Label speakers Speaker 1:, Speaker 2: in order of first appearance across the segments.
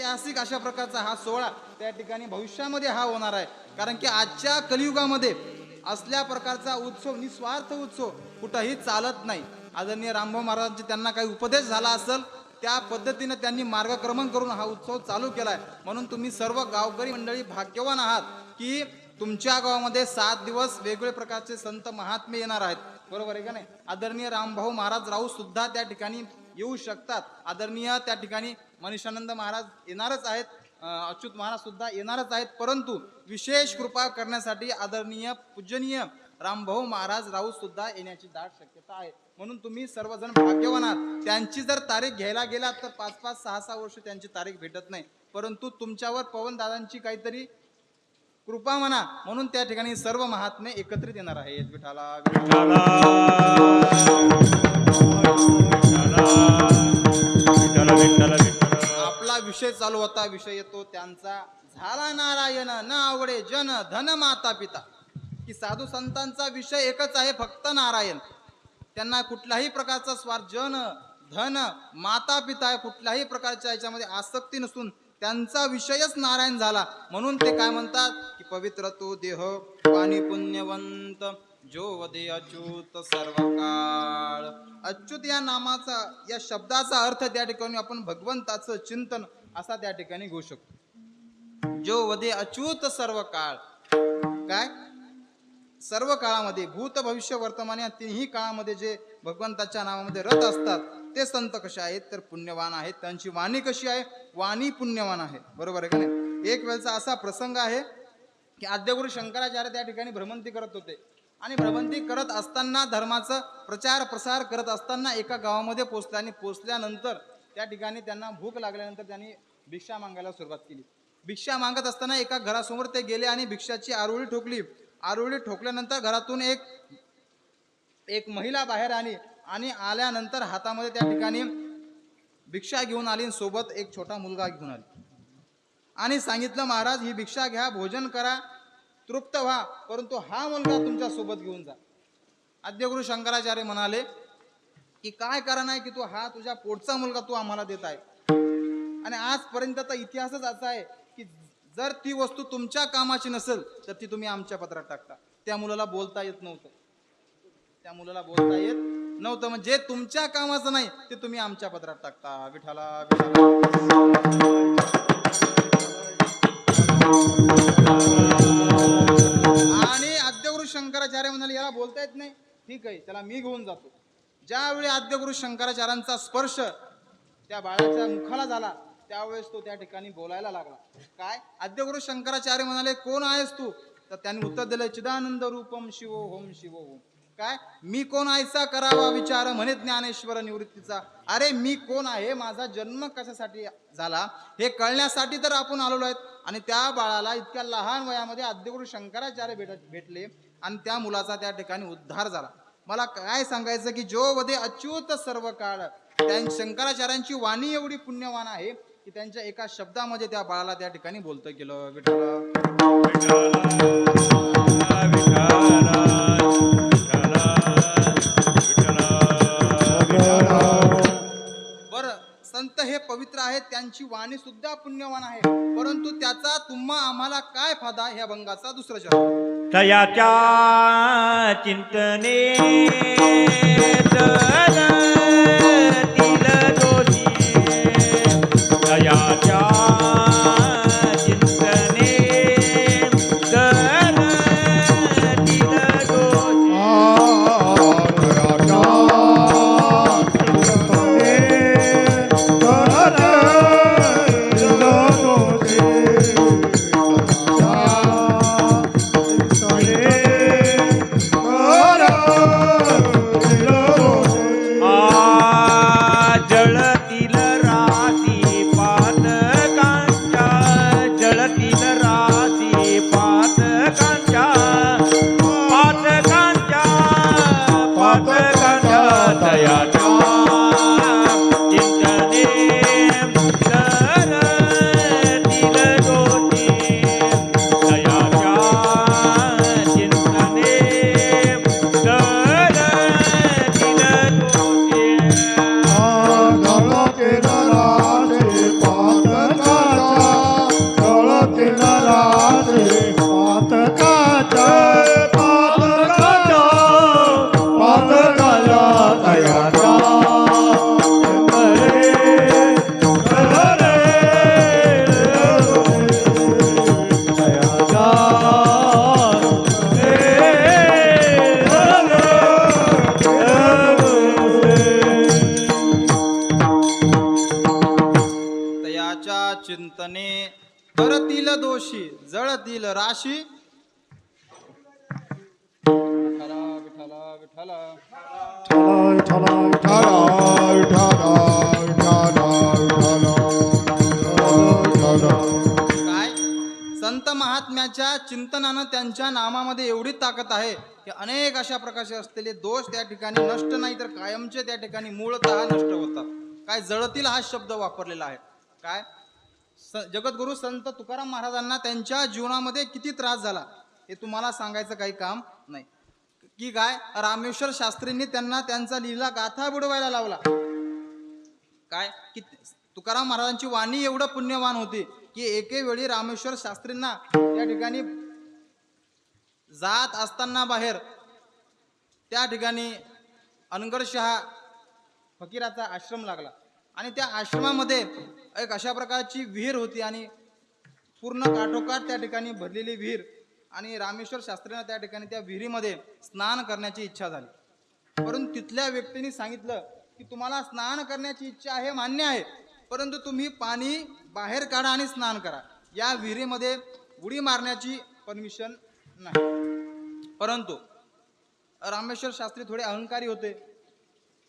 Speaker 1: ऐतिहासिक अशा प्रकारचा हा सोहळा त्या ठिकाणी भविष्यामध्ये हा होणार आहे. कारण की आजच्या कलियुगामध्ये असल्या प्रकारचा उत्सव निस्वार्थ उत्सव कुठंही चालत नाही. आदरणीय रामभाऊ महाराजांचे त्यांना काही उपदेश झाला असेल त्या पद्धतीनं त्यांनी मार्गक्रमण करून हा उत्सव चालू केलाय. म्हणून तुम्ही सर्व गावकरी मंडळी भाग्यवान आहात की तुमच्या गावामध्ये सात दिवस वेगवेगळे प्रकारचे संत महात्मे येणार आहेत. बरोबर आहे का नाही? आदरणीय रामभाऊ महाराज राऊ सुद्धा त्या ठिकाणी येऊ शकतात. आदरणीय त्या ठिकाणी मनीषानंद महाराज येणारच आहेत. अच्युत महाराज सुद्धा येणारच आहेत. परंतु विशेष कृपा करण्यासाठी आदरणीय पूजनीय रामभाऊ महाराज राऊत सुद्धा येण्याची दाट शक्यता आहे. म्हणून तुम्ही सर्वजण भाग्यवान आहात. त्यांची जर तारीख घ्यायला गेलात तर पाच पाच सहा सहा वर्ष त्यांची तारीख भेटत नाही. परंतु तुमच्यावर पवन दादांची काहीतरी कृपा म्हणा म्हणून त्या ठिकाणी सर्व महात्मे एकत्रित येणार आहेत. विठाला
Speaker 2: विठ्ठल.
Speaker 1: आपला विषय चालू होता विषय येतो त्यांचा. झाला नारायण न आवडे जन धन माता पिता. की साधू संतांचा विषय एकच आहे फक्त नारायण. त्यांना कुठल्याही प्रकारचा स्वार्थ जन धन माता पिता कुठल्याही प्रकारच्या याच्यामध्ये आसक्ती नसून त्यांचा विषयच नारायण झाला. म्हणून ते काय म्हणतात? की पवित्र तो देह पाणी पुण्यवंत जो वदे अच्युत सर्व काळ अच्युत या नामाचा या शब्दाचा अर्थ त्या ठिकाणी आपण भगवंताचं चिंतन असा त्या ठिकाणी घेऊ शकतो. जो वदे अच्युत सर्व काळ काय? सर्व काळामध्ये भूत भविष्य वर्तमान या तिन्ही काळामध्ये जे भगवंताच्या नावामध्ये रथ असतात ते संत कसे आहेत? तर पुण्यवान आहेत. त्यांची वाणी कशी आहे? वाणी पुण्यवान आहे. बरोबर आहे का नाही? एक वेळचा असा प्रसंग आहे की आद्यगुरु शंकराचार्य त्या ठिकाणी भ्रमंती करत होते. आणि भ्रमंती करत असताना धर्माचा प्रचार प्रसार करत असताना एका गावामध्ये पोचल्या आणि पोचल्यानंतर त्या ठिकाणी त्यांना भूक लागल्यानंतर त्यांनी भिक्षा मागायला सुरुवात केली. भिक्षा मागत असताना एका घरासमोर ते गेले आणि भिक्षाची आरोळी ठोकली. आरोळी ठोकल्यानंतर घरातून एक एक महिला बाहेर आली आणि आल्यानंतर हातामध्ये त्या ठिकाणी भिक्षा घेऊन आली आणि सोबत एक छोटा मुलगा घेऊन आली. आणि सांगितलं महाराज ही भिक्षा घ्या भोजन करा तृप्त व्हा परंतु हा मुलगा तुमच्यासोबत घेऊन जा. आद्यगुरु शंकराचार्य म्हणाले की काय कारण आहे की तू हा तुझ्या पोटचा मुलगा तू आम्हाला देत आहे? आणि आजपर्यंतचा इतिहासच असा आहे की जर ती वस्तू तुमच्या कामाची नसेल तर ती तुम्ही आमच्या पत्रात टाकता. त्या मुलाला बोलता येत नव्हतं. त्या मुलाला बोलता येत नव्हतं. म्हणजे तुमच्या कामाचं नाही ते तुम्ही आमच्या पत्रात टाकता. विठाला विठाला शंकराचार्य म्हणाले याला बोलता येत नाही. ठीक आहे त्याला मी घेऊन जातो. ज्यावेळी आद्यगुरु शंकराचार्यांचा स्पर्श त्या बाळाच्या मुखाला झाला त्यावेळेस तो त्या ठिकाणी बोलायला लागला. काय? आद्यगुरु शंकराचार्य म्हणाले कोण आहेस तू? तर त्यांनी उत्तर दिलं चिदानंद रूपम शिवो होम शिवो होम. काय? मी कोण आहेसा करावा विचार म्हणे ज्ञानेश्वर निवृत्तीचा. अरे मी कोण आहे? माझा जन्म कशासाठी झाला? हे कळण्यासाठी तर आपण आलेलो आहेत. आणि त्या बाळाला इतक्या लहान वयामध्ये आद्यगुरु शंकराचार्य भेट भेटले. आणि त्या मुलाचा त्या ठिकाणी उद्धार झाला. मला काय सांगायचं की जो वधे अच्युत सर्व काळ त्या शंकराचार्यांची वाणी एवढी पुण्यवान आहे की त्यांच्या एका शब्दामध्ये त्या बाळाला त्या ठिकाणी बोलतं गेलं विठ्ठल. पवित्र आहेत त्यांची वाणी सुद्धा पुण्यवान आहे. परंतु त्याचा तुम्हा आम्हाला काय फायदा ह्या भंगाचा दुसरा शब्द
Speaker 2: तयाच्या चिंतने चिंतने.
Speaker 1: करतील दोषी जळतील राशी. काय? संत महात्म्याच्या चिंतनानं त्यांच्या नामामध्ये एवढी ताकद आहे की अनेक अशा प्रकारचे असलेले दोष त्या ठिकाणी नष्ट नाही तर कायमचे त्या ठिकाणी मूळतः नष्ट होतात. काय जळतील हा शब्द वापरलेला आहे. काय? स जगद्गुरु संत तुकाराम महाराजांना त्यांच्या जीवनामध्ये किती त्रास झाला हे तुम्हाला सांगायचं काही काम नाही. की काय? रामेश्वर शास्त्रींनी त्यांना त्यांचा लिहिला गाथा बुडवायला लावला. काय? की तुकाराम महाराजांची वाणी एवढं पुण्यवान होती की एके वेळी रामेश्वर शास्त्रींना त्या ठिकाणी जात असताना बाहेर त्या ठिकाणी अनगरशहा फकीराचा आश्रम लागला. आणि त्या आश्रमामध्ये एक अशा प्रकारची विहीर होती आणि पूर्ण काठोकाठ त्या ठिकाणी भरलेली विहीर आणि रामेश्वर शास्त्रींना त्या ठिकाणी त्या विहिरीमध्ये स्नान करण्याची इच्छा झाली. परंतु तिथल्या व्यक्तीने सांगितलं की तुम्हाला स्नान करण्याची इच्छा आहे मान्य आहे परंतु तुम्ही पाणी बाहेर काढा आणि स्नान करा. या विहिरीमध्ये उडी मारण्याची परमिशन नाही. परंतु रामेश्वर शास्त्री थोडे अहंकारी होते.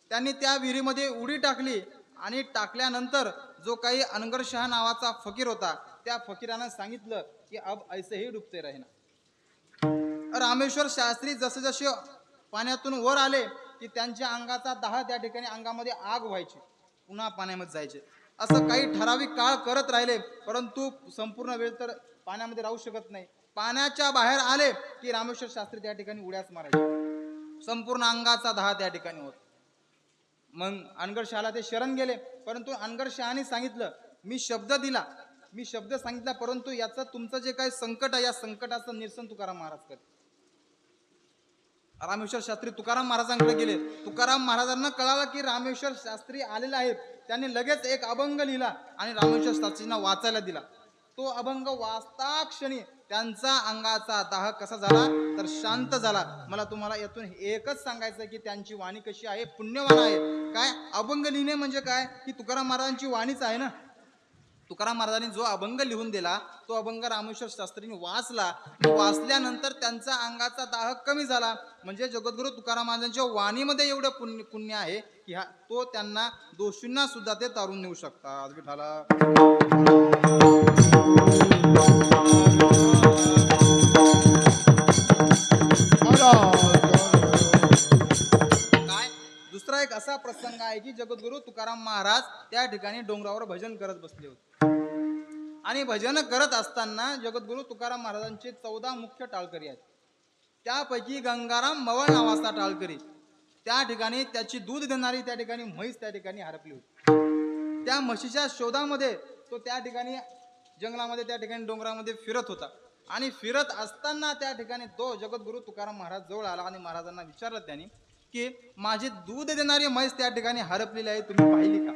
Speaker 1: त्यांनी त्या विहिरीमध्ये उडी टाकली आणि टाकल्यानंतर जो काही अनगर शहा नावाचा फकीर होता त्या फकीरानं सांगितलं की अब ऐसेही डुबते राहीना. रामेश्वर शास्त्री जसे जसे पाण्यातून वर आले की त्यांच्या अंगाचा दहा त्या ठिकाणी अंगामध्ये आग व्हायची पुन्हा पाण्यामध्ये जायचे. असं काही ठराविक काळ करत राहिले परंतु संपूर्ण वेळ तर पाण्यामध्ये राहू शकत नाही. पाण्याच्या बाहेर आले की रामेश्वर शास्त्री त्या ठिकाणी उड्याच मारायचे. संपूर्ण अंगाचा दहा त्या ठिकाणी होत. मग अनगर शहाला ते शरण गेले. परंतु अनगर शहाने सांगितलं मी शब्द दिला. मी शब्द सांगितला परंतु याचं तुमचं जे काही संकट आहे या संकटाचं निरसन तुकाराम महाराज करते. रामेश्वर शास्त्री तुकाराम महाराजांकडे गेले. तुकाराम महाराजांना कळालं की रामेश्वर शास्त्री आलेला आहे त्यांनी लगेच एक अभंग लिहिला आणि रामेश्वर शास्त्रींना वाचायला दिला. तो अभंग वाचता क्षणी त्यांचा अंगाचा दाह कसा झाला? तर शांत झाला. मला तुम्हाला यातून एकच सांगायचं की त्यांची वाणी कशी आहे? पुण्यवान आहे. काय? अभंग लिहिणे म्हणजे काय? की तुकाराम महाराजांची वाणीच आहे ना? तुकाराम महाराजांनी जो अभंग लिहून दिला तो अभंग रामेश्वर शास्त्रींनी वाचला. वाचल्यानंतर त्यांचा अंगाचा दाह कमी झाला. म्हणजे जगद्गुरु तुकाराम महाराजांच्या वाणीमध्ये एवढं पुण्य पुण्य आहे की हा तो त्यांना दोषींना सुद्धा ते तारून नेऊ शकतात. विठाला आहे की जगद्गुरु तुकाराम महाराज त्या ठिकाणी डोंगरावर भजन करत बसले होते. आणि भजन करत असताना जगद्गुरु तुकाराम महाराजांचे चौदा मुख्य टाळकरी आहेत. त्यापैकी गंगाराम मवळ नावाचा टाळकरी. त्या ठिकाणी त्याची दूध देणारी त्या ठिकाणी म्हैस त्या ठिकाणी हरपली होती. त्या म्हशीच्या शोधामध्ये तो त्या ठिकाणी जंगलामध्ये त्या ठिकाणी डोंगरामध्ये फिरत होता. आणि फिरत असताना त्या ठिकाणी तो जगद्गुरु तुकाराम महाराज जवळ आला आणि महाराजांना विचारलं त्यांनी की माझे दूध देणारी म्हैस त्या ठिकाणी हरपलेली आहे तुम्ही पाहिली का?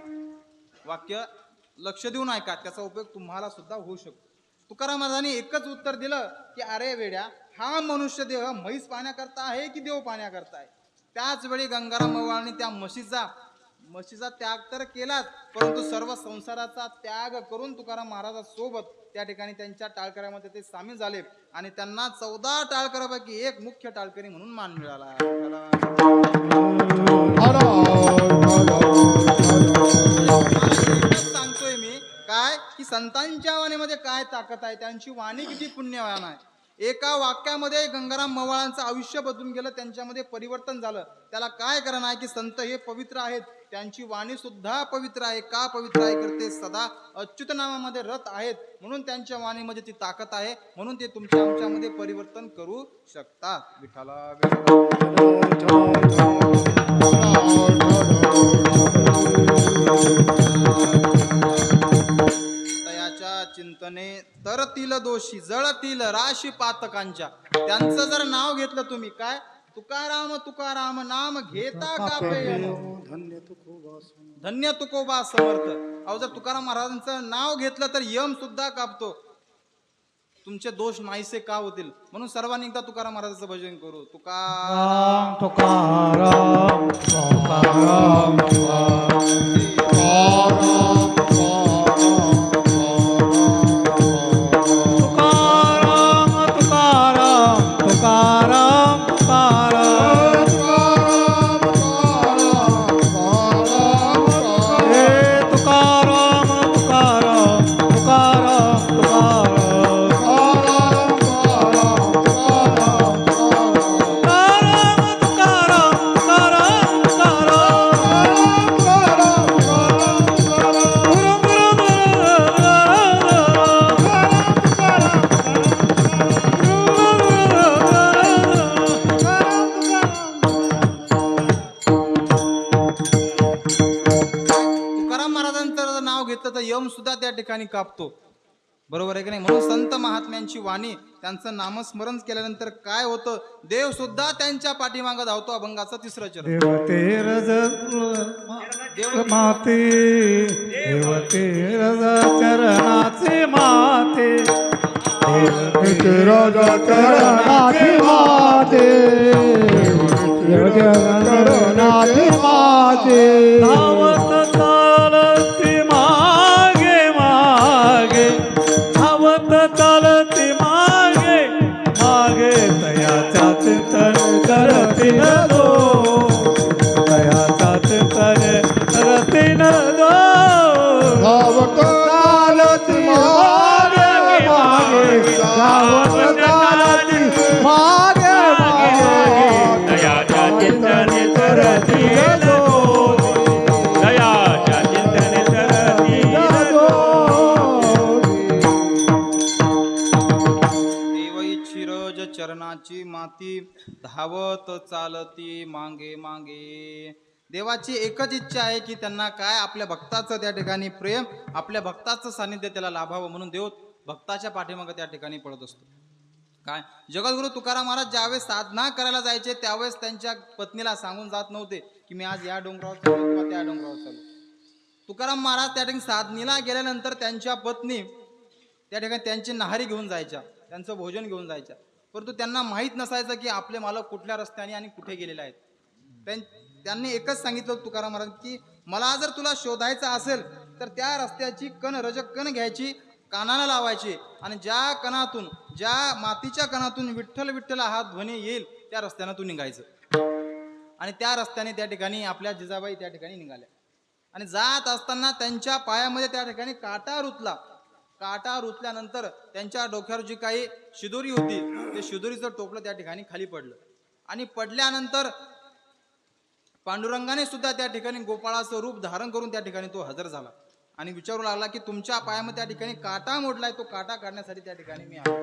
Speaker 1: वाक्य लक्ष देऊन ऐका त्याचा उपयोग तुम्हाला सुद्धा होऊ शकतो. तुकाराम महाराजांनी एकच उत्तर दिलं की अरे वेड्या हा मनुष्य देह म्हैस पाण्याकरता आहे की देव पाण्याकरता आहे? त्याच वेळी गंगाराम मवाळांनी त्या म्हशीचा म्हशीचा त्याग तर केलाच परंतु सर्व संसाराचा त्याग करून तुकाराम महाराजासोबत त्या ठिकाणी त्यांच्या टाळकऱ्यामध्ये ते सामील झाले आणि त्यांना चौदा टाळकऱ्यापैकी एक मुख्य टाळकरी म्हणून मान मिळाला. सांगतोय मी. काय? की संतांच्या वाणीमध्ये काय ताकद आहे? त्यांची वाणी किती पुण्यवान आहे? एका वाक्यामध्ये गंगाराम मवाळांचं आयुष्य बदलून गेलं त्यांच्यामध्ये परिवर्तन झालं. त्याला काय कारण आहे की संत हे पवित्र आहेत? त्यांची वाणी सुद्धा पवित्र आहे. का पवित्र आहे? तर ते सदा अच्युत नामामध्ये रथ आहेत. म्हणून त्यांच्या वाणीमध्ये ती ताकद आहे. म्हणून ते तुमच्या आमच्यामध्ये परिवर्तन करू शकतात. विठाला चिंतने तरतील दोषी जळतील राशी पातकांच्या. त्यांचं जर नाव घेतलं तुम्ही काय? तुकाराम तुकाराम नाम घेता का
Speaker 3: धन्य
Speaker 1: तुकोबा समर्थ. अहो जर तुकाराम महाराजांचं नाव घेतलं तर यम सुद्धा कापतो. तुमचे दोष नाहीसे का होतील? म्हणून सर्वांनी एकदा तुकाराम महाराजाचं भजन करू. तुकाराम
Speaker 2: तुकाराम तुकाराम.
Speaker 1: ठिकाणी कापतो. बरोबर आहे की नाही? म्हणून संत महात्म्यांची वाणी त्यांचं नामस्मरण केल्यानंतर काय होतं? देव सुद्धा त्यांच्या पाठीमागं धावतो अभंगाचं तिसरं चरण.
Speaker 4: देवते रज माते देवते रज चरणाचे माते.
Speaker 5: राजा करणाची माते. करणाची
Speaker 1: माते. धावत चालती मागे मागे. देवाची एकच इच्छा आहे की त्यांना काय आपल्या भक्ताचं त्या ठिकाणी प्रेम आपल्या भक्ताचं सानिध्य त्याला लाभावं म्हणून देव भक्ताच्या पाठीमागं त्या ठिकाणी पडत असतो. काय? जगद्गुरु तुकाराम महाराज ज्यावेळेस साधना करायला जायचे त्यावेळेस त्यांच्या पत्नीला सांगून जात नव्हते की मी आज या डोंगरावर चालू किंवा त्या डोंगरावर चालू तुकाराम महाराज त्या ठिकाणी साधनेला गेल्यानंतर त्यांच्या पत्नी त्या ठिकाणी त्यांची नहारी घेऊन जायच्या त्यांचं भोजन घेऊन जायच्या. परंतु त्यांना माहीत नसायचं की आपले मालक कुठल्या रस्त्याने आणि कुठे गेलेले आहेत. त्यां- त्यांनी एकच सांगितलं तुकाराम महाराज की मला जर तुला शोधायचं असेल तर त्या रस्त्याची कण रजक कण घ्यायची कानाला लावायची आणि ज्या कणातून ज्या मातीच्या कणातून विठ्ठल विठ्ठल हा ध्वनी येईल त्या रस्त्यानं तू निघायचं. आणि त्या रस्त्याने त्या ठिकाणी आपल्या जिजाबाई त्या ठिकाणी निघाल्या. आणि जात असताना त्यांच्या पायामध्ये त्या ठिकाणी काटा रुतला. काटा रुतल्यानंतर त्यांच्या डोक्यावर जी काही शिदोरी होती ते शिदोरीचं टोपलं त्या ठिकाणी खाली पडलं. आणि पडल्यानंतर पांडुरंगाने सुद्धा त्या ठिकाणी गोपाळाचं रूप धारण करून त्या ठिकाणी तो हजर झाला. आणि विचारू लागला की तुमच्या पायामध्ये त्या ठिकाणी काटा मोडलाय तो काटा काढण्यासाठी त्या ठिकाणी मी आलो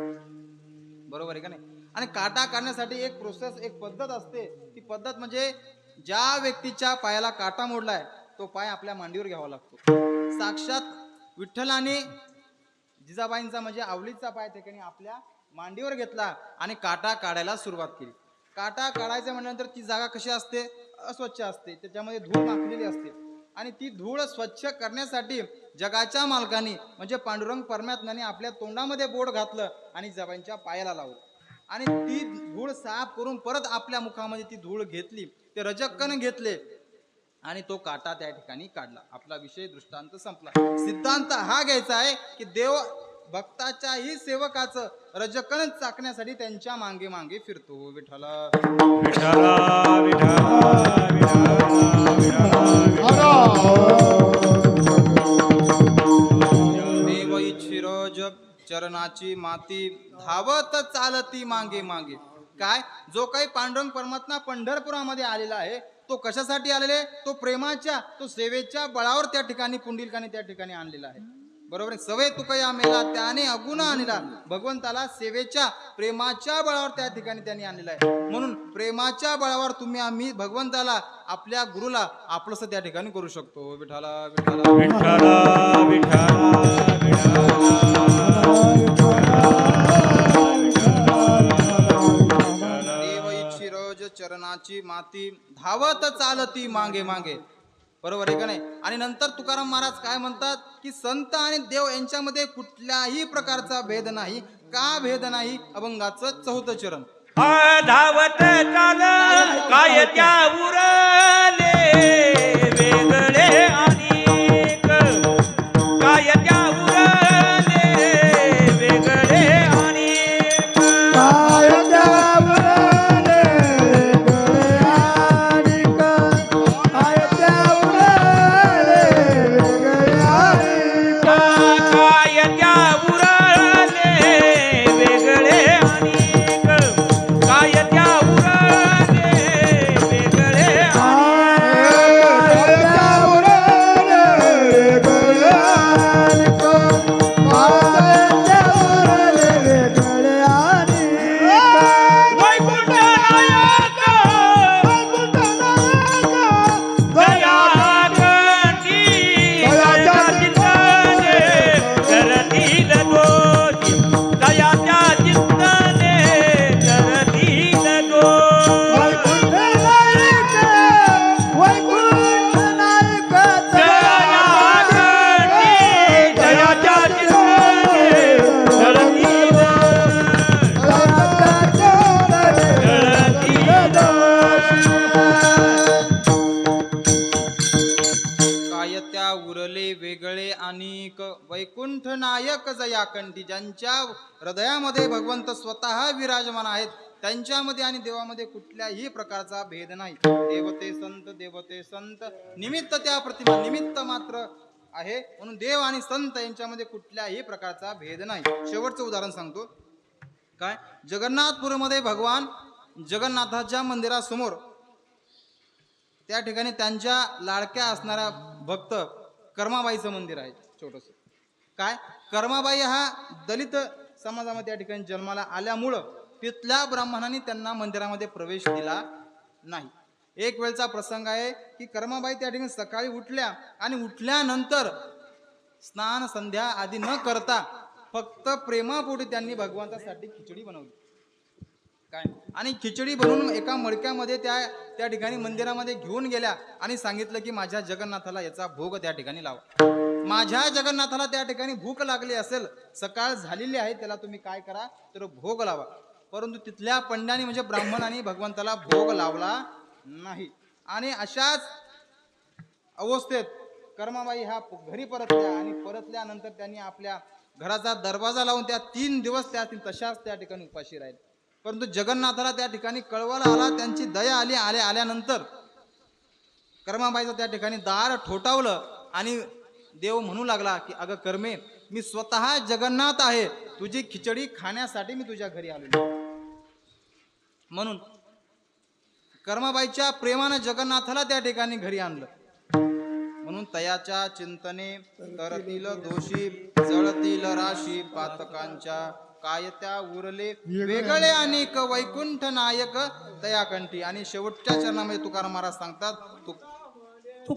Speaker 1: बरोबर आहे का नाही? आणि काटा काढण्यासाठी एक प्रोसेस एक पद्धत असते. ती पद्धत म्हणजे ज्या व्यक्तीच्या पायाला काटा मोडलाय तो पाय आपल्या मांडीवर घ्यावा लागतो. साक्षात विठ्ठलाने जिजाबाईंचा म्हणजे आवलीचा पाय ठिकाणी आपल्या मांडीवर घेतला आणि काटा काढायला सुरुवात केली. काटा काढायचं म्हटल्यानंतर ती जागा कशी असते? अस्वच्छ असते. त्याच्यामध्ये धूळ माखलेली असते. आणि ती धूळ स्वच्छ करण्यासाठी जगाच्या मालकाने म्हणजे पांडुरंग परमात्म्याने आपल्या तोंडामध्ये बोट घातलं आणि जिजाबाईंच्या पायाला लावलं. आणि ती धूळ साफ करून परत आपल्या मुखामध्ये ती धूळ घेतली. ते रजक्कन घेतले. आणि तो काटा त्या ठिकाणी काढला. आपला विषय दृष्टांत संपला. सिद्धांत हा घ्यायचा आहे की देव भक्ताच्याही सेवकाचं रजकण चाकण्यासाठी त्यांच्या मागे मागे फिरतो. विठ्ठला
Speaker 2: विठ्ठला विठ्ठला
Speaker 1: देव इच्छिरोज चरणाची माती धावत चालती मागे मागे. काय? जो काही पांडुरंग परमात्मा पंढरपुरामध्ये आलेला आहे तो कशासाठी आलेले? तो प्रेमाच्या तो सेवेच्या बळावर त्या ठिकाणी पुंडिलकाने त्या ठिकाणी आणलेला आहे. बरोबर आहे? सवय तुकया मेला त्याने अगुण आणला. भगवंताला सेवेच्या प्रेमाच्या बळावर त्या ठिकाणी त्यांनी आणलेला आहे. म्हणून प्रेमाच्या बळावर तुम्ही आम्ही भगवंताला आपल्या गुरुला आपलंसं त्या ठिकाणी करू शकतो. विठाला विठाला विठाला विठाला चरणाची माती धावत चालती मागे मागे. बरोबर आहे का नाही? आणि नंतर तुकाराम महाराज काय म्हणतात की संत आणि देव यांच्यामध्ये कुठल्याही प्रकारचा भेद नाही. का भेद नाही? अभंगाचं चौथं चरण.
Speaker 2: धावत चाल काय त्या उरले वेगळे
Speaker 1: या कंठी ज्यांच्या हृदयामध्ये भगवंत स्वतः विराजमान आहेत त्यांच्यामध्ये आणि देवामध्ये कुठल्याही प्रकारचा भेद नाही. देवते संत देवते संत निमित्त त्या प्रतिमा निमित्त मात्र आहे. म्हणून देव आणि संत यांच्यामध्ये कुठल्याही प्रकारचा भेद नाही. शेवटचं उदाहरण सांगतो. काय? जगन्नाथपुरमध्ये भगवान जगन्नाथाच्या मंदिरासमोर त्या ठिकाणी त्यांच्या लाडक्या असणाऱ्या भक्त कर्माबाईचं मंदिर आहे छोटस. काय? कर्माबाई हा दलित समाजामध्ये त्या ठिकाणी जन्माला आल्यामुळं तिथल्या ब्राह्मणांनी त्यांना मंदिरामध्ये प्रवेश दिला नाही. एक वेळचा प्रसंग आहे की कर्माबाई त्या ठिकाणी सकाळी उठल्या आणि उठल्यानंतर स्नान संध्या आदी न करता फक्त प्रेमापोटी त्यांनी भगवंतासाठी खिचडी बनवली. काय? आणि खिचडी बनवून एका मडक्यामध्ये त्या त्या ठिकाणी मंदिरामध्ये घेऊन गेल्या आणि सांगितलं की माझ्या जगन्नाथाला याचा भोग त्या ठिकाणी लावा. माझ्या जगन्नाथाला त्या ठिकाणी भूक लागली असेल सकाळ झालेली आहे त्याला तुम्ही काय करा तर भोग लावा. परंतु तिथल्या पंड्याने म्हणजे ब्राह्मणांनी भगवंताला भोग लावला नाही. आणि अशाच अवस्थेत कर्माबाई ह्या घरी परतल्या आणि परतल्यानंतर त्यांनी आपल्या घराचा दरवाजा लावून त्या तीन दिवस त्या तशाच त्या ठिकाणी उपाशी राहील. परंतु जगन्नाथाला त्या ठिकाणी कळवाला आला त्यांची दया आली आले आल्यानंतर कर्माबाईचं त्या ठिकाणी दार ठोठावलं आणि देव म्हणू लागला की अगं कर्मे मी स्वतः जगन्नाथ आहे. तुझी खिचडी खाण्यासाठी मी तुझ्या घरी आलो म्हणून कर्माबाईच्या प्रेमानं जगन्नाथाला त्या ठिकाणी घरी आणलं. म्हणून तयाच्या चिंतने तरतील दोषी जळतील राशी पातकांच्या. काय त्या उरले वेगळे अनेक वैकुंठ नायक तयाकंठी आणि शेवटच्या चरणामध्ये तुकाराम महाराज सांगतात तु
Speaker 6: तु-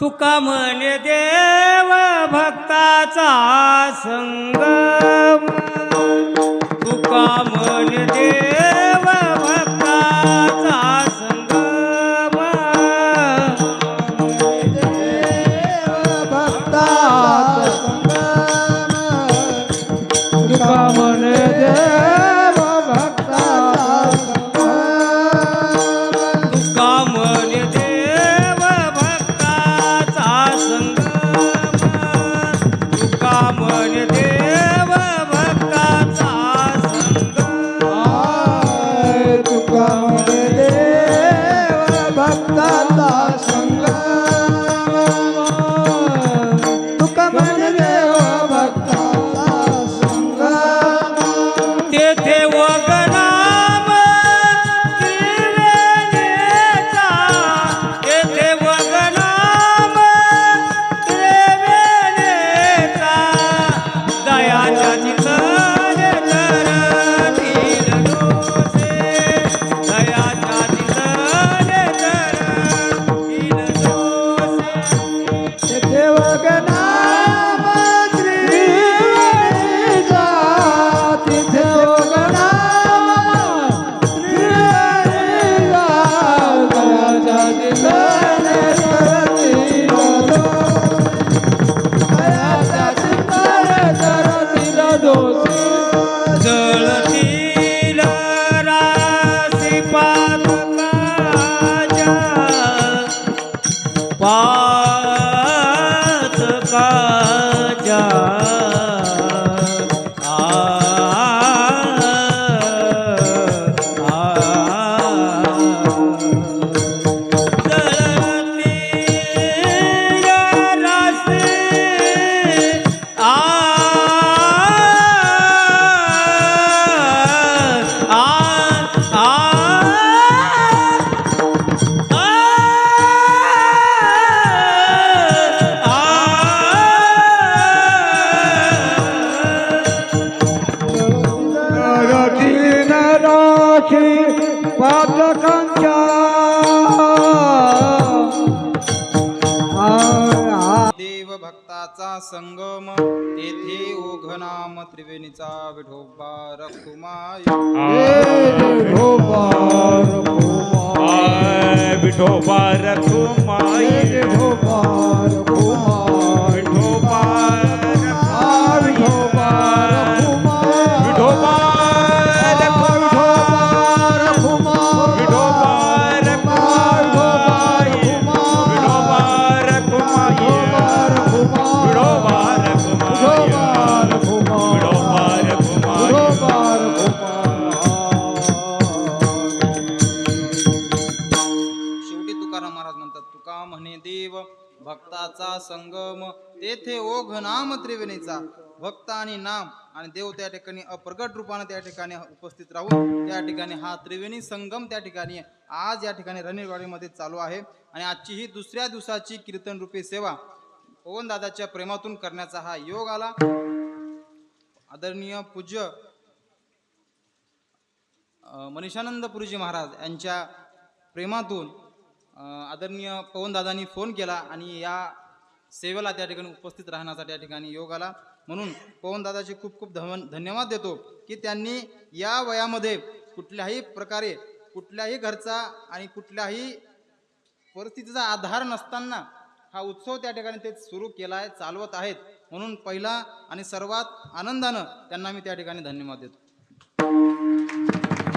Speaker 6: तुका म्हणे देव भक्ताचा संगम. तुका म्हणे देव
Speaker 3: राखी पातकांच्या
Speaker 1: देव भक्ताचा संगम तेथे ओघनाम त्रिवेणीचा विठोबा रखुमाय
Speaker 6: विठोबा विठोबा विठोबा
Speaker 1: भक्ताचा संगम. तेथे ओघ नाम त्रिवेणीचा भक्त आणि नाम. आणि देव त्या ठिकाणी अप्रगट रूपाने त्या ठिकाणी उपस्थित राहून त्या ठिकाणी हा त्रिवेणी संगम त्या ठिकाणी आज या ठिकाणी रणेरवाडीमध्ये चालू आहे. आणि आजची ही दुसऱ्या दिवसाची कीर्तन रूपी सेवा पवन दादाच्या प्रेमातून करण्याचा हा योग आला. आदरणीय पूज्य मनीषानंद पुरुजी महाराज यांच्या प्रेमातून आदरणीय पवनदादांनी फोन केला आणि या सेवेला त्या ठिकाणी उपस्थित राहण्यासाठी त्या ठिकाणी योग आला. म्हणून पवनदादाचे खूप खूप धवन धन्यवाद देतो की त्यांनी या वयामध्ये कुठल्याही प्रकारे कुठल्याही घरचा आणि कुठल्याही परिस्थितीचा आधार नसताना हा उत्सव त्या ठिकाणी ते सुरू केला आहे चालवत आहेत. म्हणून पहिला आणि सर्वात आनंदानं त्यांना मी त्या ठिकाणी धन्यवाद देतो.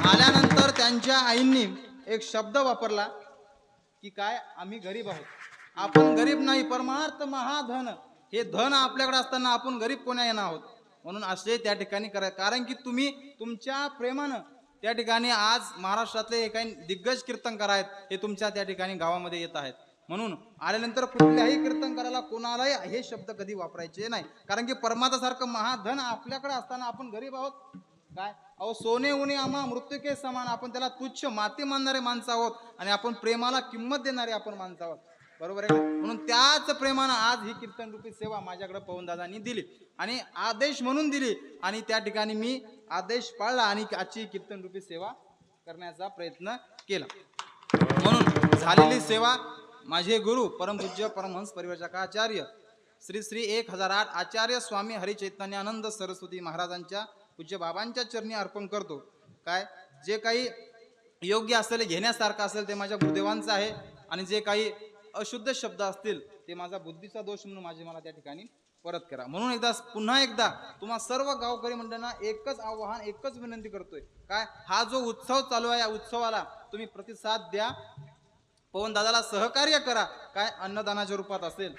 Speaker 1: आल्यानंतर त्यांच्या आईंनी एक शब्द वापरला. की काय? आम्ही गरीब आहोत. आपण गरीब नाही परमार्थ महाधन. हे धन आपल्याकडे असताना आपण गरीब कोण्या येणार आहोत? म्हणून असे त्या ठिकाणी करा. कारण की तुम्ही तुमच्या प्रेमानं त्या ठिकाणी आज महाराष्ट्रातले हे काही दिग्गज कीर्तनकार आहेत हे तुमच्या त्या ठिकाणी गावामध्ये येत आहेत. म्हणून आल्यानंतर कुठल्याही कीर्तनकाराला कोणालाही हे शब्द कधी वापरायचे नाही. कारण की परमार्थासारखं महाधन आपल्याकडे असताना आपण गरीब आहोत. काय? अहो सोने उणे आम्हा मृत्यूके समान आपण त्याला तुच्छ माती मानणारे माणसं आहोत आणि आपण प्रेमाला किंमत देणारे आपण माणसं आहोत. बरोबर आहे म्हणून त्याच प्रेमानं आज ही कीर्तन रूपी सेवा माझ्याकडे पवनदादांनी दिली आणि आदेश म्हणून दिली आणि त्या ठिकाणी मी आदेश पाळला आणि आजची कीर्तन रूपी सेवा करण्याचा प्रयत्न केला. म्हणून झालेली सेवा माझे गुरु परमपूज्य परमहंस परिवर्तकाचार्य श्री श्री एक हजार आठ आचार्य स्वामी हरिचैतन्यानंद सरस्वती महाराजांच्या पूज्य बाबांच्या चरणी अर्पण करतो. काय? जे काही योग्य असेल घेण्यासारखं असेल ते माझ्या गुरुदेवांचं आहे आणि जे काही अशुद्ध शब्द असतील ते माझा बुद्धीचा दोष म्हणून माझे मला त्या ठिकाणी परत करा. म्हणून एकदा पुन्हा एकदा तुम्हा सर्व गावकरी मंडळांना एकच आव्हान एकच विनंती करतोय. काय? हा जो उत्सव चालू आहे या उत्सवाला तुम्ही प्रतिसाद द्या. पवन दादाला सहकार्य करा. काय? अन्नदानाच्या रूपात असेल.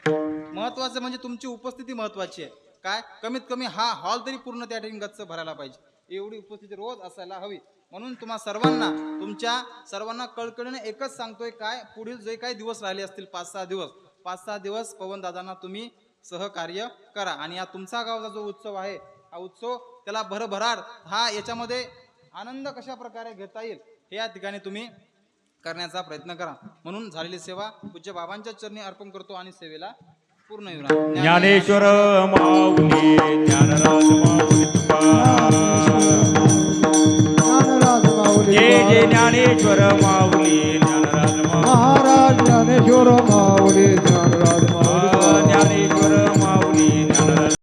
Speaker 1: महत्वाचं म्हणजे तुमची उपस्थिती महत्वाची आहे. काय? कमीत कमी हा हॉल तरी पूर्ण त्या ठिकाणी गच्च भरायला पाहिजे. एवढी उपस्थिती रोज असायला हवी. म्हणून तुम्हा सर्वांना तुमच्या सर्वांना कळकळीने एकच सांगतोय काय? पुढील जे काही दिवस राहिले असतील पाच सहा दिवस. पाच सहा दिवस पवन दादांना तुम्ही सहकार्य करा. आणि या तुमचा गावचा जो उत्सव आहे हा उत्सव त्याला भरभराट हा याच्यामध्ये आनंद कशा प्रकारे घेता येईल हे या ठिकाणी तुम्ही करण्याचा प्रयत्न करा. म्हणून झालेली सेवा पूज्य बाबांच्या चरणी अर्पण करतो आणि सेवेला पूर्ण येऊन राहा.
Speaker 6: ज्ञानेश्वर माऊली ज्ञानराज माऊली तुका
Speaker 3: ज्ञानराज माऊली
Speaker 6: जय जय